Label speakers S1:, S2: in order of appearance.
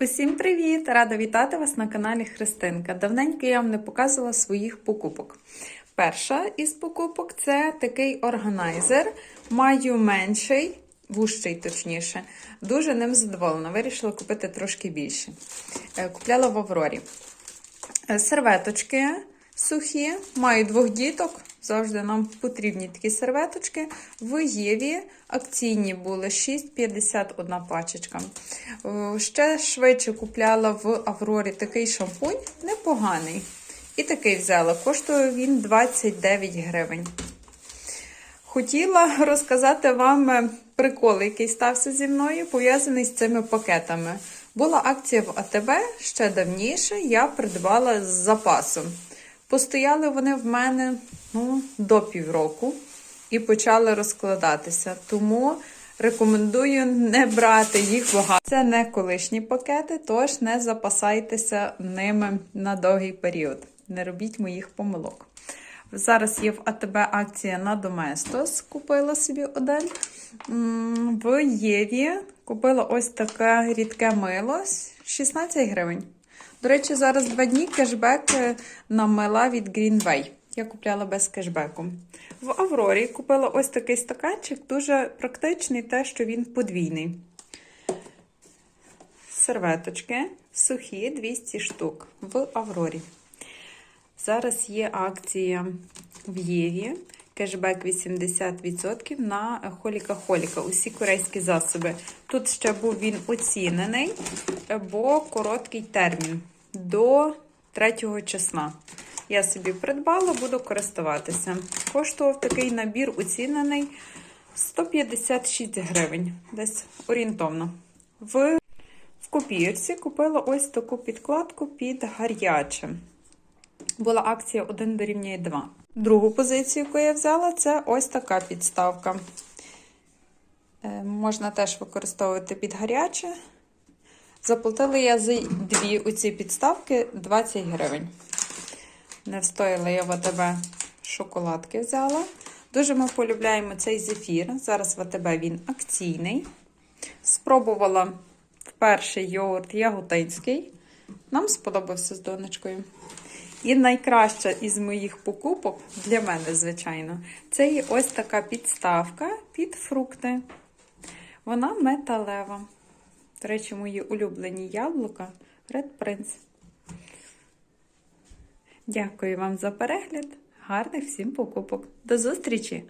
S1: Усім привіт! Рада вітати вас на каналі Христинка. Давненько я вам не показувала своїх покупок. Перша із покупок це такий органайзер. Маю менший, вужчий точніше. Дуже ним задоволена. Вирішила купити трошки більше. Е, Купляла в Аврорі. Е, Серветочки сухі, маю двох діток. Завжди нам потрібні такі серветочки. В Єві акційні були 6,51 пачечка. Е, Ще швидше купляла в Аврорі такий шампунь, непоганий. І такий взяла. Коштує він 29 гривень. Хотіла розказати вам е, прикол, який стався зі мною, пов'язаний з цими пакетами. Була акція в АТБ ще давніше, я придбала з запасом. Постояли вони в мене ну, до півроку і почали розкладатися. Тому рекомендую не брати їх багато. Це не колишні пакети, тож не запасайтеся ними на довгий період. Не робіть моїх помилок. Зараз є в АТБ акція на Доместос. Купила собі один. В Єві купила ось таке рідке мило 16 гривень. До речі, зараз два дні кешбек е, на мила від Greenway. Я купляла без кешбеку. В Аврорі купила ось такий стаканчик, дуже практичний, те, що він подвійний. Серветочки сухі 200 штук в Аврорі. Зараз є акція в Єві. Кешбек 80% на холіка-холіка, усі корейські засоби. Тут ще був він оцінений, бо короткий термін до 3 числа. Я собі придбала, буду користуватися. Коштував такий набір оцінений 156 гривень, десь орієнтовно. В, в копірці купила ось таку підкладку під гаряче. Була акція 1 дорівнює 2. Другу позицію, яку я взяла, це ось така підставка. Е, можна теж використовувати під гаряче. Заплатила я за дві оці підставки 20 гривень. Не встояла я в АТБ шоколадки взяла. Дуже ми полюбляємо цей зефір. Зараз в АТБ він акційний. Спробувала вперше йогурт яготинський. Нам сподобався з донечкою. І найкраща із моїх покупок для мене, звичайно, це є ось така підставка під фрукти. Вона металева. До речі, мої улюблені яблука Red Prince. Дякую вам за перегляд. Гарних всім покупок. До зустрічі!